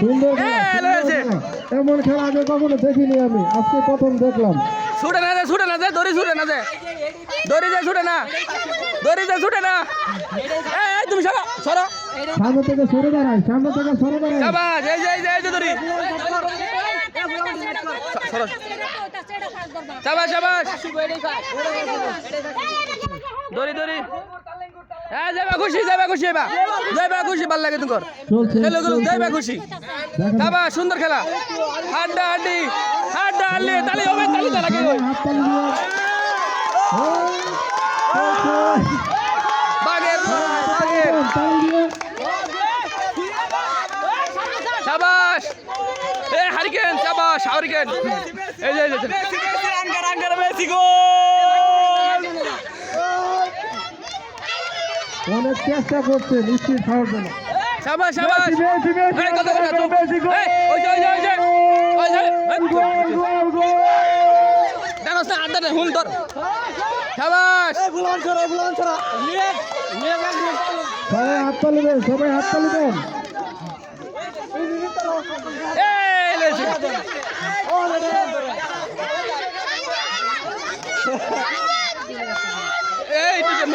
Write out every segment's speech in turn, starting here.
সুন্দর। খেলা। এমন খেলা আগে কখনো দেখিনি আমি। আজকে প্রথম দেখলাম। ছুটে না ছুটে না যায় দড়ি ছুটে না যায় দড়ি যায় ছুটে না। দড়ি যায় ছুটে না। এই, তুমি সরো সরো। সামনে থেকে সরে দাঁড়ায় সামনে থেকে সরে দাঁড়ায়। শাবাশ এই যে এই যে এই যে দড়ি। সরো। শাবাশ শাবাশ দড়ি দড়ি। হ্যাঁ যাবা খুশি যাবা খুশি এবা যাবা খুশি ভালো লাগে তোমার। খেলো যাবা খুশি। যাবা সুন্দর খেলা। হাড্ডা হাড্ডি হাড্ডা হাড্ডি তালি হবে তালি তালা কি। বাগের বাগের তালি এ হারিকেন শাবাশ হারিকেন। এই যে এই যে আঙ্গার আঙ্গার মেসি গোল অনেক চেষ্টা করছে নিশ্চিত খাওয়ার জন্য। এই করে চুপ মেসি, গোল। এই ওই যে ওই যে ওই যে। ওই যে এই, গোল। জানোস না আড্ডা দে হুল তোর। শাবাশ সবাই হাততালি দেন সবাই হাততালি দেন এই লেছি এই তুই কেন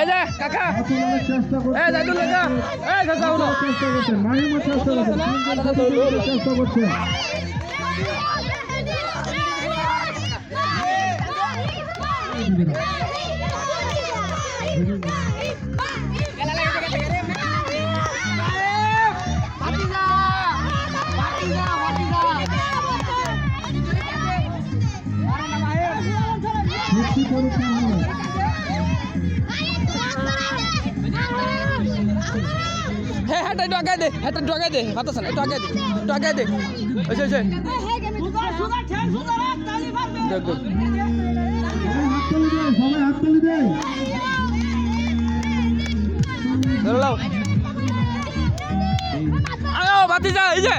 এই যে, কাকা। করছে এই জাইদুল কাকা। এই, কাকা উনো চেষ্টা করছেন মাহিমও চেষ্টা প্রতিযোগী চেষ্টা নিশ্চিত পরীক্ষা হলো হ্যাঁ হ্যাঁ একটু আগে দে হ্যাঁ একটু আগে দে বাতাস না? একটু আগে দে। একটু আগে দে ধরে লাও আয়ো বাতি যা এই যে।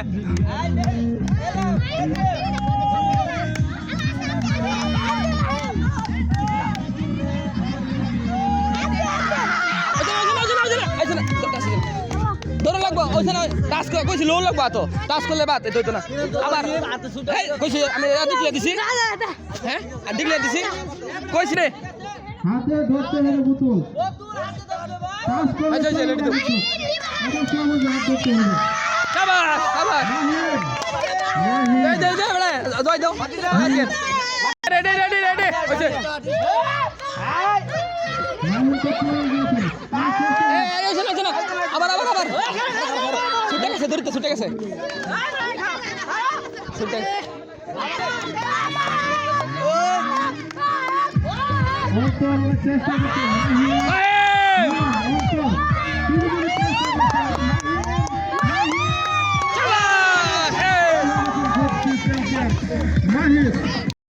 ওইখানে টাচ করে কইছি লো লাগবো তো টাচ করলে বাদ এটা হইতো না। আবার কইছি আমি ডিক্লিয়ার দিছি। হ্যাঁ ডিক্লিয়ার দিছি। কইছি রে হাতে ধরতে হবে বোতল আচ্ছা, আচ্ছা, রেডি তো। সাবাস মাহিম, এই দে দে বড় জয় দাও। Ready ready ready. ওইছে গেছে দূরিতে ছুটে গেছে ছুটে অল্প অল্প চেষ্টা